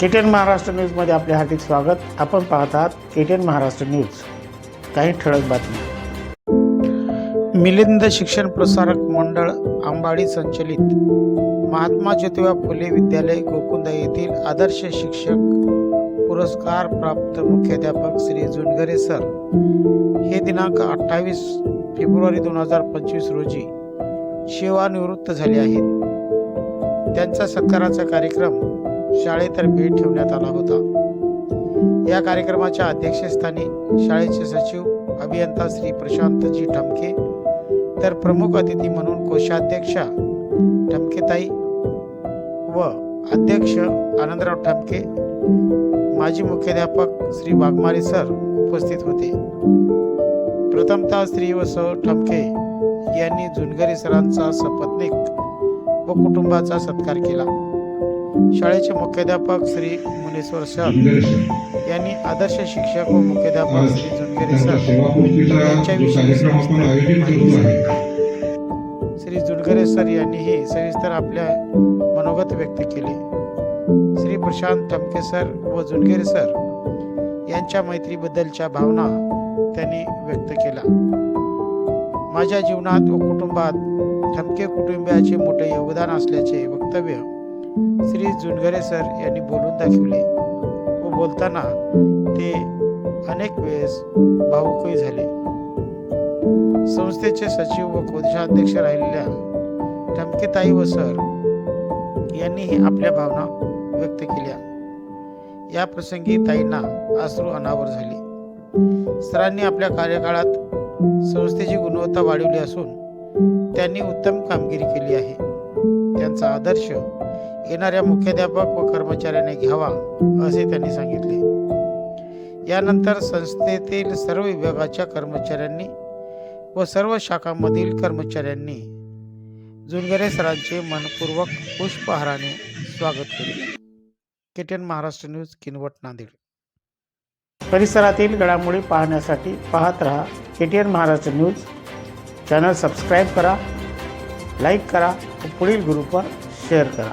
KTN Maharashtra न्यूजमध्ये आपले हार्दिक स्वागत. आपण पाहत आहात केटीएन महाराष्ट्र न्यूज. काही ठळक बातमी मिलिंद शिक्षण प्रसारक मंडळ आंबाडी संचलित. महात्मा ज्योतिबा फुले विद्यालय गोकुंदा येथील आदर्श शिक्षक पुरस्कार प्राप्त मुख्याध्यापक श्री जुनगरे सर. हे दिनांक अठ्ठावीस फेब्रुवारी दोन हजार पंचवीस रोजी सेवानिवृत्त झाले आहेत. त्यांचा सत्काराचा कार्यक्रम शाळेतर्फे ठेवण्यात आला होता. या कार्यक्रमाच्या अध्यक्षस्थानी शाळेचे सचिव अभियंता श्री प्रशांतजी ठमके तर प्रमुख अतिथी म्हणून कोषाध्यक्षा ठमकेताई व अध्यक्ष आनंदराव ठमके माजी मुख्याध्यापक श्री वाघमारे सर उपस्थित होते. प्रथमतः श्री व स ठमके यांनी जुनगरी सरांचा सपत्नीक व कुटुंबाचा सत्कार केला. शाळेचे मुख्याध्यापक श्री मुनेश्वर सर यांनी आदर्श शिक्षक व मुख्याध्यापक श्री जुनगरे सर यांच्याविषयी सविस्तर माहिती सांगितली. श्री जुनगरे सर यांनीही सविस्तर आपल्या मनोगत व्यक्त केले श्री प्रशांत ठमके सर व जुनगरे सर यांच्या मैत्रीबद्दलच्या भावना त्यांनी व्यक्त केल्या माझ्या जीवनात व कुटुंबात ठमके कुटुंबियाचे मोठे योगदान असल्याचे वक्तव्य श्री जुनगरे सर यांनी बोलून दाखवले. व बोलताना ते अनेक वेळेस भावुकही झाले. संस्थेचे सचिव व कोषाध्यक्ष राहिलेल्या ठमकेताई व सर यांनीही आपल्या भावना व्यक्त केल्या. या प्रसंगी ताईंना अश्रू अनावर झाले. सरांनी आपल्या कार्यकाळात संस्थेची गुणवत्ता वाढवली असून त्यांनी उत्तम कामगिरी केली आहे. त्यांचा आदर्श येणाऱ्या मुख्याध्यापक व कर्मचाऱ्याने घ्यावा असे त्यांनी सांगितले. यानंतर संस्थेतील सर्व विभागाच्या कर्मचाऱ्यांनी व सर्व शाखांमधील कर्मचाऱ्यांनी जुनगरे सरांचे मनपूर्वक पुष्पहाराने स्वागत केले. Ketone Maharashtra news Kinwat Nanded. परिसरातील घडामोडी पाहण्यासाठी पाहत रहा KTN Maharashtra news. Channel subscribe करा लाईक करा व पुढील ग्रुपवर शेअर करा.